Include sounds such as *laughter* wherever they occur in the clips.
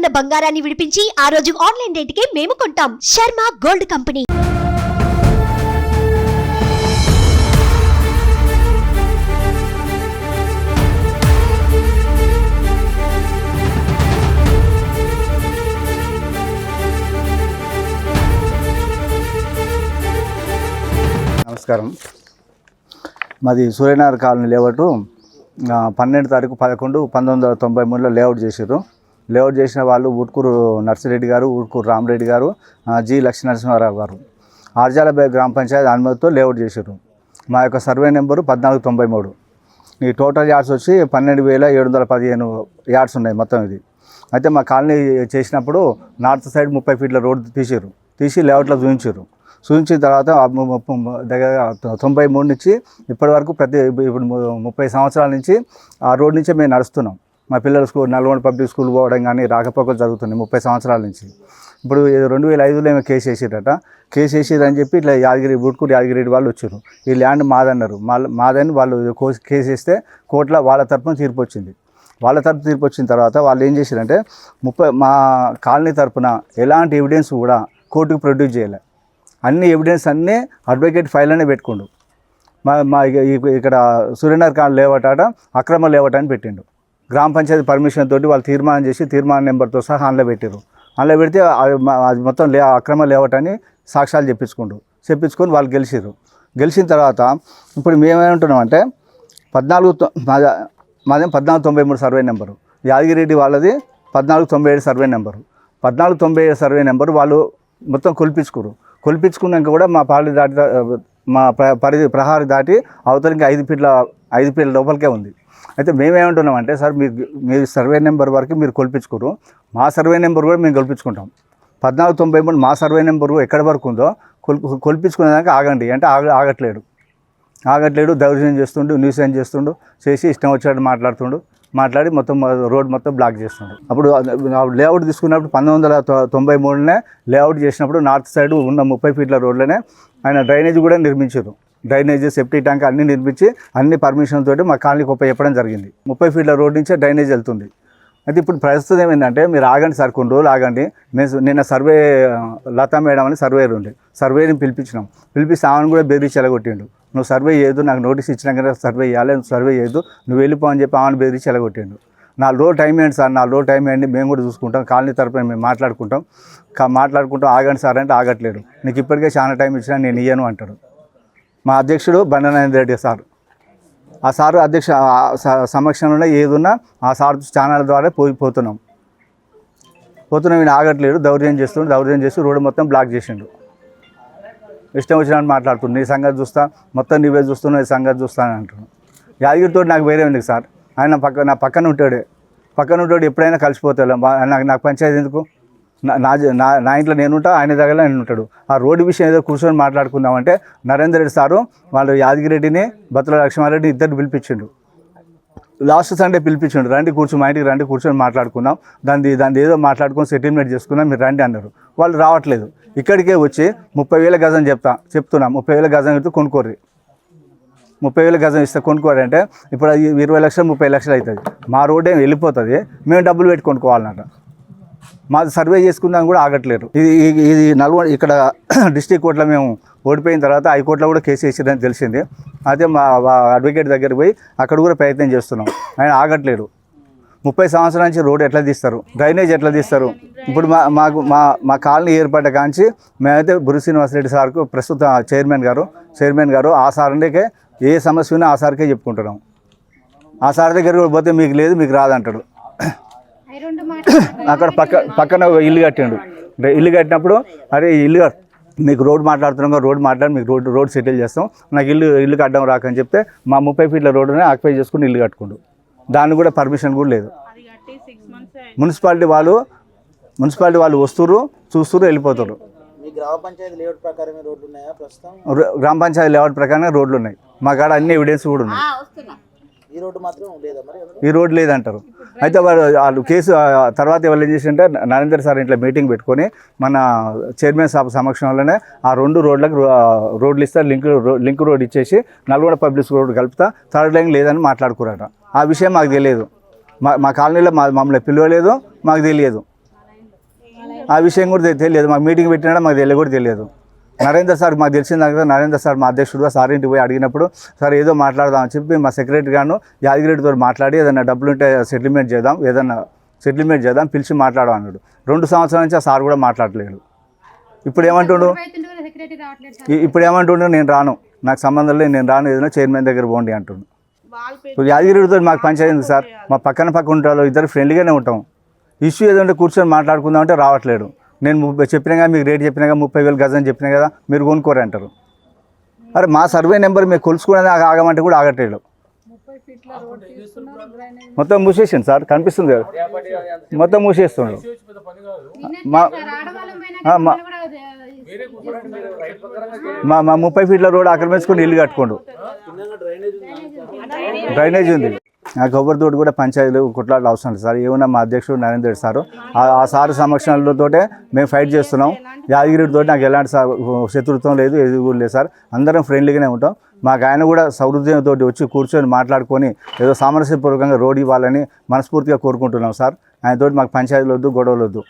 ఉన్న బంగారాన్ని విడిపించి ఆ రోజు ఆన్లైన్ రేటుకే మేము కొంటాం. Sharma gold company. నమస్కారం. మాది సూర్యనగర్ కాలనీ లేఅవుట్. పన్నెండు తారీఖు పదకొండు పంతొమ్మిది వందల తొంభై మూడులో లేఅవుట్ చేసారు లేఅవుట్ చేసిన వాళ్ళు ఊట్కూరు నర్సిరెడ్డి గారు ఊట్కూరు రామరెడ్డి గారు జి లక్ష్మీనరసింహారావు గారు. ఆర్జాలబై గ్రామ పంచాయతీ అనుమతితో లేఅవుట్ చేశారు మా యొక్క సర్వే నెంబరు పద్నాలుగు తొంభై మూడు. ఈ టోటల్ యార్డ్స్ వచ్చి పన్నెండు వేల ఏడు వందల పదిహేను యార్డ్స్ ఉన్నాయి మొత్తం ఇది. అయితే మా కాలనీ చేసినప్పుడు నార్త్ సైడ్ ముప్పై ఫీట్ల రోడ్డు తీసారు తీసి లేఅవుట్లో చూపించారు చూపించిన తర్వాత దగ్గర తొంభై మూడు నుంచి ఇప్పటి వరకు ప్రతి ఇప్పుడు ముప్పై సంవత్సరాల నుంచి ఆ రోడ్ నుంచే మేము నడుస్తున్నాం. మా పిల్లల స్కూల్ నల్గొండ పబ్లిక్ స్కూల్ పోవడం కానీ రాకపోకలు జరుగుతుంది ముప్పై సంవత్సరాల నుంచి. ఇప్పుడు రెండు వేల ఐదులో ఏమో కేసు వేసిరట. కేసు వేసిరని చెప్పి ఇట్లా యాదగిరి బుట్కూరు యాదగిరి వాళ్ళు వచ్చారు ఈ ల్యాండ్ మాదన్నారు. మా మాదని వాళ్ళు కేసు వేస్తే కోర్టులో వాళ్ళ తరపున తీర్పు వచ్చింది. వాళ్ళ తరపు తీర్పు వచ్చిన తర్వాత వాళ్ళు ఏం చేశారంటే ముప్పై మా కాలనీ తరపున ఎలాంటి ఎవిడెన్స్ కూడా కోర్టుకు ప్రొడ్యూస్ చేయలే. అన్ని ఎవిడెన్స్ అన్నీ అడ్వకేట్ ఫైల్ అనే పెట్టుకుండు. మా మా ఇక్కడ సూర్యనగర్ కాలనీ లేవటాట అక్రమ లేవట అని పెట్టిండు. గ్రామ పంచాయతీ పర్మిషన్ తోటి వాళ్ళు తీర్మానం చేసి తీర్మానం నెంబర్తో సహా అందులో పెట్టారు అందులో పెడితే అది మొత్తం లే అక్రమ లేవటని సాక్ష్యాలు చెప్పించుకుండు చెప్పించుకొని వాళ్ళు గెలిచారు గెలిచిన తర్వాత ఇప్పుడు మేమేమంటున్నామంటే పద్నాలుగు తొ- మాది పద్నాలుగు తొంభై మూడు సర్వే నెంబరు. యాదగిరెడ్డి వాళ్ళది పద్నాలుగు తొంభై ఏడు సర్వే నెంబరు. పద్నాలుగు తొంభై ఏడు సర్వే నెంబరు వాళ్ళు మొత్తం కొలిపించుకోరు కొలిపించుకున్నాక కూడా మా పాలి దాటి మా ప్ర- పరిధి ప్రహారి దాటి అవతల ఇంకా ఐదు ఫీట్ల ఐదు ఫీట్ల లోపలికే ఉంది. అయితే మేమేమంటున్నామంటే సార్ మీరు మీరు సర్వే నెంబర్ వరకు మీరు కొల్పించుకోరు. మా సర్వే నెంబర్ కూడా మేము కొల్పించుకుంటాం. పద్నాలుగు తొంభై మూడు మా సర్వే నెంబరు ఎక్కడి వరకు ఉందో కొల్ కొలిపించుకునేదాకా ఆగండి. అంటే ఆగ ఆగట్లేడు. ఆగట్లేడు దౌర్జన్యం చేస్తుండు న్యూస్ ఏం చేస్తుండు చేసి ఇష్టం వచ్చినట్టు మాట్లాడుతుండు. మాట్లాడి మొత్తం రోడ్ మొత్తం బ్లాక్ చేస్తున్నాడు. అప్పుడు లేఅవుట్ తీసుకున్నప్పుడు పంతొమ్మిది వందల తొంభై మూడునే లేఅవుట్ చేసినప్పుడు నార్త్ సైడ్ ఉన్న ముప్పై ఫీట్ల రోడ్లోనే ఆయన డ్రైనేజ్ కూడా నిర్మించారు. డ్రైనేజ్ సెఫ్టీ ట్యాంక్ అన్ని నిర్మించి అన్ని పర్మిషన్ తోటి మా కాలనీకి ఉపయోగ చెప్పడం జరిగింది. ముప్పై ఫీట్ల రోడ్ నుంచే డ్రైనేజ్ వెళ్తుంది. అయితే ఇప్పుడు ప్రస్తుతం ఏమైందంటే మీరు ఆగండి సార్ కొన్ని రోజులు ఆగండి. మేము నిన్న సర్వే లతా మేడం అని సర్వేర్ ఉండే. సర్వేని పిలిపించినాం. పిలిపిస్తే ఆమెను కూడా బెదిరించి ఎలగొట్టిండు. నువ్వు సర్వే చేయదు నాకు నోటీస్ ఇచ్చినాక సర్వే చేయాలి నువ్వు సర్వే చేయదు నువ్వు వెళ్ళిపో అని చెప్పి ఆమెను బెదిరించి ఎలగొట్టిండు నాలుగు రోజు టైం ఏంటి సార్? నాలుగు రోజు టైం ఏంటి? మేము కూడా చూసుకుంటాం కాలనీ తరపున మేము మాట్లాడుకుంటాం. కా- మాట్లాడుకుంటాం ఆగండి సార్ అంటే ఆగట్లేడు నీకు ఇప్పటికే చాలా టైం ఇచ్చినా నేను ఇయ్యను అంటాడు. మా అధ్యక్షుడు బండనారాయణ రెడ్డి సార్. ఆ సారు అధ్యక్ష సమక్షంలోనే ఏదున్నా ఆ సార్ ఛానల్ ద్వారా పోయి పోతున్నాం. పోతున్నాం ఈయన ఆగట్లేడు దౌర్జన్యం చేస్తుండు దౌర్జన్యం చేస్తూ రోడ్డు మొత్తం బ్లాక్ చేసిండు. ఇష్టం వచ్చినట్టు మాట్లాడుతుంది నీ సంగతి చూస్తా మొత్తం నువ్వే చూస్తున్నావు నీ సంగతి చూస్తాను అంటున్నాను యాదగిరితో నాకు వేరే ఉంది సార్? ఆయన పక్క నా పక్కన ఉంటాడే. పక్కన ఉంటాడు ఎప్పుడైనా కలిసిపోతాడు. నాకు నాకు పంచాయతీ ఎందుకు? నా నా నా ఇంట్లో నేను ఉంటా ఆయన దగ్గర ఆయన ఉంటాడు. ఆ రోడ్డు విషయం ఏదో కూర్చొని మాట్లాడుకుందామంటే నరేందర్ రెడ్డి సారు వాళ్ళు యాదగిరెడ్డిని బతుల లక్ష్మారెడ్డి ఇద్దరు పిలిపించిండు. Last Sunday పిలిపించండు. రండి కూర్చొని మా ఇంటికి రండి కూర్చొని మాట్లాడుకుందాం. దాన్ని దాన్ని ఏదో మాట్లాడుకొని సెటిల్మెంట్ చేసుకుందాం మీరు రండి అన్నారు. వాళ్ళు రావట్లేదు. ఇక్కడికే వచ్చి ముప్పై వేల గజం చెప్తా చెప్తున్నా. ముప్పై వేల గజం ఇస్తే కొనుక్కోర్రి. ముప్పై వేల గజం ఇస్తే కొనుక్కోరు అంటే ఇప్పుడు అది ఇరవై లక్షలు ముప్పై లక్షలు అవుతుంది. మా రోడ్ ఏం వెళ్ళిపోతుంది మేము డబ్బులు పెట్టి కొనుక్కోవాలన్నట మాది సర్వే చేసుకుందాం కూడా ఆగట్లేరు ఇది ఇది- నల్గొండ ఇక్కడ *clears throat* డిస్టిక్ కోర్టులో మేము ఓడిపోయిన తర్వాత హైకోర్టులో కూడా కేసు వేసిరని తెలిసింది. అదే మా అడ్వకేట్ దగ్గరికి పోయి అక్కడ కూడా ప్రయత్నం చేస్తున్నాం. ఆయన ఆగట్లేదు. ముప్పై సంవత్సరాల నుంచి రోడ్ ఎట్లా తీస్తారు? డ్రైనేజ్ ఎట్లా తీస్తారు? ఇప్పుడు మా మాకు మా మా కాలనీ ఏర్పడ్డ కాంచి మేమైతే బురి శ్రీనివాసరెడ్డి సార్కు ప్రస్తుత చైర్మన్ గారు చైర్మన్ గారు ఆ సార్కే ఏ సమస్య ఉన్నా ఆ సార్కే చెప్పుకుంటున్నాం. ఆ సార్ దగ్గర కూడా పోతే మీకు లేదు మీకు రాదంటాడు. అక్కడ పక్క పక్కన ఒక ఇల్లు కట్టిండు. ఇల్లు కట్టినప్పుడు అరే ఇల్లు మీకు రోడ్ మాట్లాడుతున్నాం కదా, రోడ్ మాట్లాడి మీకు రోడ్ రోడ్ సెటిల్ చేస్తాం. నాకు ఇల్లు ఇల్లు కట్టడం రాకని చెప్తే మా ముప్పై ఫీట్ల రోడ్డునే ఆక్యుపై చేసుకుని ఇల్లు కట్టుకుండు. దానికి కూడా పర్మిషన్ కూడా లేదు. మున్సిపాలిటీ వాళ్ళు మున్సిపాలిటీ వాళ్ళు వస్తురు చూస్తురు వెళ్ళిపోతారు మీ గ్రామ పంచాయతీ లేఅవుట్ ప్రకారమే రోడ్లు ఉన్నాయా ప్రస్తుతం? గ్రామ పంచాయతీ లేఅవుట్ ప్రకారంగా రోడ్లు ఉన్నాయి. మా కాడ అన్ని ఎవిడెన్స్ కూడా ఉన్నాయి. ఈ రోడ్డు ఈ లేదంటారు. అయితే వాళ్ళు వాళ్ళు కేసు తర్వాత వాళ్ళు ఏం చేసింటే నరేందర్ సార్ ఇంట్లో మీటింగ్ పెట్టుకొని మన చైర్మన్ సాబ్ సమక్షంలోనే ఆ రెండు రోడ్లకు రో- రోడ్లు ఇస్తారు లింక్ లింక్ రోడ్ ఇచ్చేసి నల్గొండ పబ్లిక్ రోడ్ కలుపుతా థర్డ్ లైన్ లేదని మాట్లాడుకున్నారట. ఆ విషయం మాకు తెలియదు. మా మా కాలనీలో మా మమ్మల్ని పిలవలేదు మాకు తెలియదు. ఆ విషయం కూడా తెలియదు. మాకు మీటింగ్ పెట్టినా మాకు తెలియ కూడా తెలియదు. నరేందర్ సార్ మాకు తెలిసిన దాకా నరేందర్ సార్ మా అధ్యక్షుడుగా సార్ ఇంటికి పోయి అడిగినప్పుడు సార్ ఏదో మాట్లాడదాం అని చెప్పి మా సెక్రటరీ గాను యాదగిరెడ్డితో మాట్లాడి ఏదైనా డబ్బులు ఉంటే సెటిల్మెంట్ చేద్దాం ఏదైనా సెటిల్మెంట్ చేద్దాం పిలిచి మాట్లాడు అన్నాడు. రెండు సంవత్సరాల నుంచి ఆ సార్ కూడా మాట్లాడలేడు ఇప్పుడు ఏమంటుండు? ఇప్పుడు ఏమంటుండు? నేను రాను. నాకు సంబంధం లేదు నేను రాను ఏదైనా చైర్మన్ దగ్గర పోండి అంటుండు. ఇప్పుడు యాదగిరితో మాకు పంచాయతీ సార్ మా పక్కన పక్క ఉంటారు ఇద్దరు ఫ్రెండ్లీగానే ఉంటాం. ఇష్యూ ఏదంటే కూర్చొని మాట్లాడుకుందాం అంటే రావట్లేడు నేను చెప్పినా కదా మీకు రేట్ చెప్పినా కదా ముప్పై వేలు గజం చెప్పినా కదా మీరు కొనుక్కోరు అంటారు. అరే మా సర్వే నెంబర్ మీరు కొలుసుకునే ఆగమంటే కూడా డ్రైనేజ్ మొత్తం మూసేసింది సార్ కనిపిస్తుంది కదా. మొత్తం మూసేస్తుండు మా ఆడవాళ్ళం పైన ఆ, మా- కూడా మా మా ముప్పై ఫీట్ల రోడ్ ఆక్రమించుకొని ఇల్లు కట్టుకోండు. డ్రైనేజ్ ఉంది. ఆ కొబ్బరితోటి కూడా పంచాయతీలు కుట్లాట్లు అవసరం లేదు సార్. ఏమన్నా మా అధ్యక్షుడు నరేంద్ర రెడ్డి సారు ఆ- సారు సార్ సమక్షంలోతోటే మేము ఫైట్ చేస్తున్నాం. యాదగిరితో నాకు ఎలాంటి శత్రుత్వం లేదు ఏది కూడా లేదు సార్. అందరం ఫ్రెండ్లీగానే ఉంటాం. మాకు ఆయన కూడా సౌహృదయంతో వచ్చి కూర్చొని మాట్లాడుకొని ఏదో సామరస్యపూర్వకంగా రోడ్ ఇవ్వాలని మనస్ఫూర్తిగా కోరుకుంటున్నాం సార్. ఆయనతోటి మాకు పంచాయతీలు వద్దు గొడవలు వద్దు.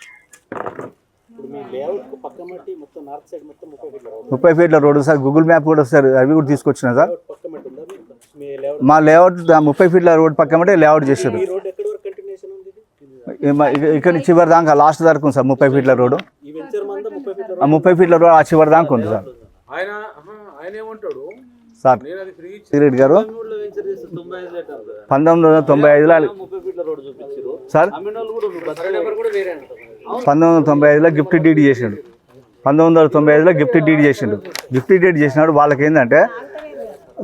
ముప్పై ఫీట్ల రోడ్డు సార్. గూగుల్ మ్యాప్ కూడా సార్ అవి కూడా తీసుకొచ్చినా సార్ పక్క మట్టి ఉందా మీకు? మీ లేఅవుట్ ముప్పై ఫీట్ల రోడ్ పక్కమంటే లేఅవుట్ చేశారు. ఈ రోడ్ ఎక్కడి వరకు కంటిన్యూషన్ ఉంది ఇది? ఇక్కడ నుంచి చివరి దాకా లాస్ట్ దాకా ఉంది సార్ ముప్పై ఫీట్ల రోడ్డు ఈ వెంచర్ మంద ముప్పై ఫీట్ల ఆ ముప్పై ఫీట్ల రోడ్ ఆ చివరి దాకా ఉంది సార్. ఆయన ఆహా, ఆయన ఏమంటాడు? సార్ నేను అది ఫ్రీ సిరెడ్డి గారు పంతొమ్మిది వందల తొంభై ఐదులో ముప్పై ఫీట్ల రోడ్ చూపించారు. సార్ పంతొమ్మిది వందల తొంభై ఐదులో గిఫ్ట్ డీడ్ చేసిండు. పంతొమ్మిది వందల తొంభై ఐదులో గిఫ్ట్ డీడ్ చేసిండు. గిఫ్ట్ డీడ్ చేసినాడు. వాళ్ళకి ఏంటంటే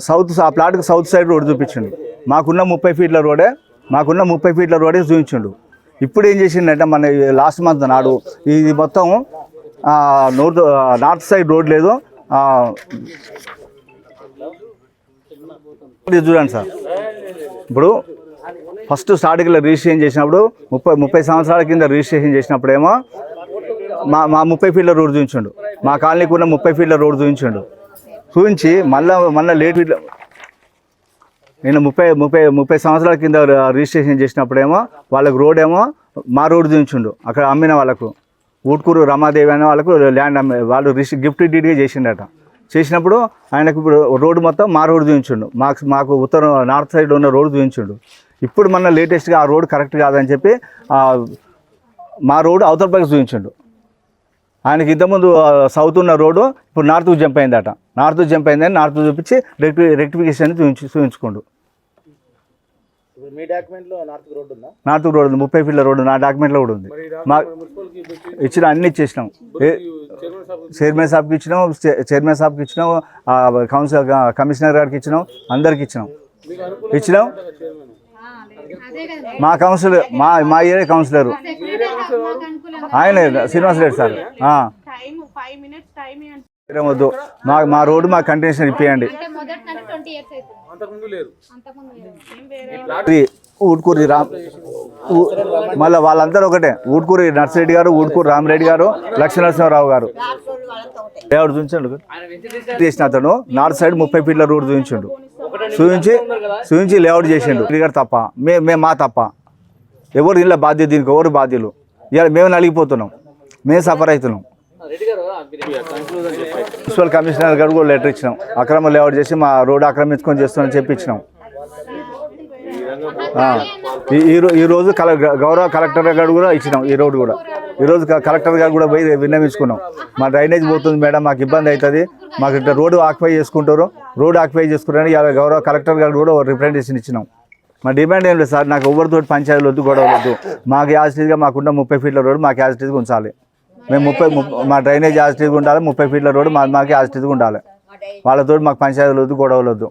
సౌత్ ఆ ప్లాట్కి సౌత్ సైడ్ రోడ్ చూపించిండు. మాకున్న ముప్పై ఫీట్ల రోడే మాకున్న ముప్పై ఫీట్ల రోడే చూపించిండు. ఇప్పుడు ఏం చేసిండంటే మన లాస్ట్ మంత్ నాడు ఇది మొత్తం నోర్త్ నార్త్ సైడ్ రోడ్ లేదు ఇది చూడండి సార్. ఇప్పుడు ఫస్ట్ స్టార్టింగ్లో రిజిస్ట్రేషన్ చేసినప్పుడు ముప్పై ముప్పై సంవత్సరాల కింద రిజిస్ట్రేషన్ చేసినప్పుడేమో మా మా ముప్పై ఫీట్ల రోడ్ చూపించండు. మా కాలనీకి ఉన్న ముప్పై ఫీట్ల రోడ్ చూపించండు. చూపించి మళ్ళీ మళ్ళీ లేట్ నేను ముప్పై ముప్పై ముప్పై సంవత్సరాల కింద రిజిస్ట్రేషన్ చేసినప్పుడేమో వాళ్ళకు రోడ్ ఏమో మా రోడ్డు చూపించుండు అక్కడ అమ్మిన వాళ్ళకు. ఊట్కూరు రమాదేవి అనే వాళ్ళకు ల్యాండ్ అమ్మే వాళ్ళు రిజిస్ట్ గిఫ్ట్ డీడ్గా చేసిండట. చేసినప్పుడు ఆయనకు ఇప్పుడు రోడ్డు మొత్తం మా రోడ్డు చూపించుండు మాకు మాకు ఉత్తరం నార్త్ సైడ్ ఉన్న రోడ్డు చూపించుండు ఇప్పుడు మన లేటెస్ట్గా ఆ రోడ్ కరెక్ట్ కాదని చెప్పి మా రోడ్డు అవతల పైకి చూపించుండు ఆయనకి ఇంతకుముందు సౌత్ ఉన్న రోడ్డు ఇప్పుడు నార్త్కు జంప్ అయిందట. నార్త్ జంప్ అయిందని నార్త్ చూపించి రెక్టి రెక్టిఫికేషన్ చూపించి చూపించుకోండు. ఇప్పుడు మీ డాక్యుమెంట్లో నార్త్ రోడ్ ఉందా? నార్త్ రోడ్ ఉంది ముప్పై ఫీట్ల రోడ్డు నా డాక్యుమెంట్లో కూడా ఉంది. మా ఇచ్చిన అన్ని ఇచ్చేసినాం. ఏ చైర్మన్ సాబ్ చైర్మన్ సాబ్కి ఇచ్చినాం చైర్మన్ సాబ్కి ఇచ్చినాం ఆ, కౌన్సిలర్ కమిషనర్ గారికి ఇచ్చినాం అందరికి ఇచ్చినాం. ఇచ్చినాం? చైర్మన్? అదే కదా మా కౌన్సిలర్ మా మా ఏరియా కౌన్సిలర్. ఆయన శ్రీనివాస్ రెడ్డి సార్. వద్దు మా మా రోడ్డు మా కంటిన్యూషన్ ఇప్పియండి. ఊట్కూరి రామ్ ఊ- మళ్ళీ వాళ్ళందరూ ఒకటే. ఊట్కూరి నర్సిరెడ్డి గారు ఊట్కూరి రామరెడ్డి గారు లక్ష్మీనరసింహరావు గారు. ఎవరు చూపించండు చేసిన అతను నార్త్ సైడ్ ముప్పై ఫీట్ల రోడ్ చూపించిండు. చూపించి చూపించి లేఅవుట్ చేసిండు. గారు తప్ప. మే మేము మా తప్ప. ఎవరు ఇలా బాధ్యత దీనికి? ఎవరు బాధ్యులు? ఇవాళ మేము నలిగిపోతున్నాం. మేము సఫర్ అవుతున్నాం. మున్సిపల్ కమిషనర్ గారు కూడా లెటర్ ఇచ్చినాం. అక్రమ లేఅవుట్ చేసి మా రోడ్డు ఆక్రమించుకొని చేస్తున్నామని చెప్పించినాం ఈ రోజు కల గౌరవ కలెక్టర్ గారు కూడా ఇచ్చినాం ఈ రోడ్డు కూడా. ఈరోజు కలెక్టర్ గారు కూడా పోయి విన్నవించుకున్నాం. మా డ్రైనేజ్ పోతుంది మేడం మాకు ఇబ్బంది అవుతుంది. మాకు ఇట్లా రోడ్డు ఆక్యుపై చేసుకుంటారు. రోడ్డు ఆక్యుపై చేసుకున్నారని ఇవాళ గౌరవ కలెక్టర్ గారు కూడా రిప్రజెంటేషన్ ఇచ్చినాం. మా డిమాండ్ ఏం లేదు సార్ నాకు ఎవరితో పంచాయతీలు వద్దు గొడవలు వద్దు. మాకు యాజిటీగా మాకున్న ముప్పై ఫీట్ల రోడ్డు మాకు యాజిటీగా ఉంచాలి. మేము ముప్పై ముప్ప- మా డ్రైనేజ్ యాజిటీగా ఉండాలి ముప్పై ఫీట్ల రోడ్డు మా మాకు యాజిటీగా ఉండాలి. వాళ్ళతో మాకు పంచాయతీలు వద్దు గొడవలు వద్దు.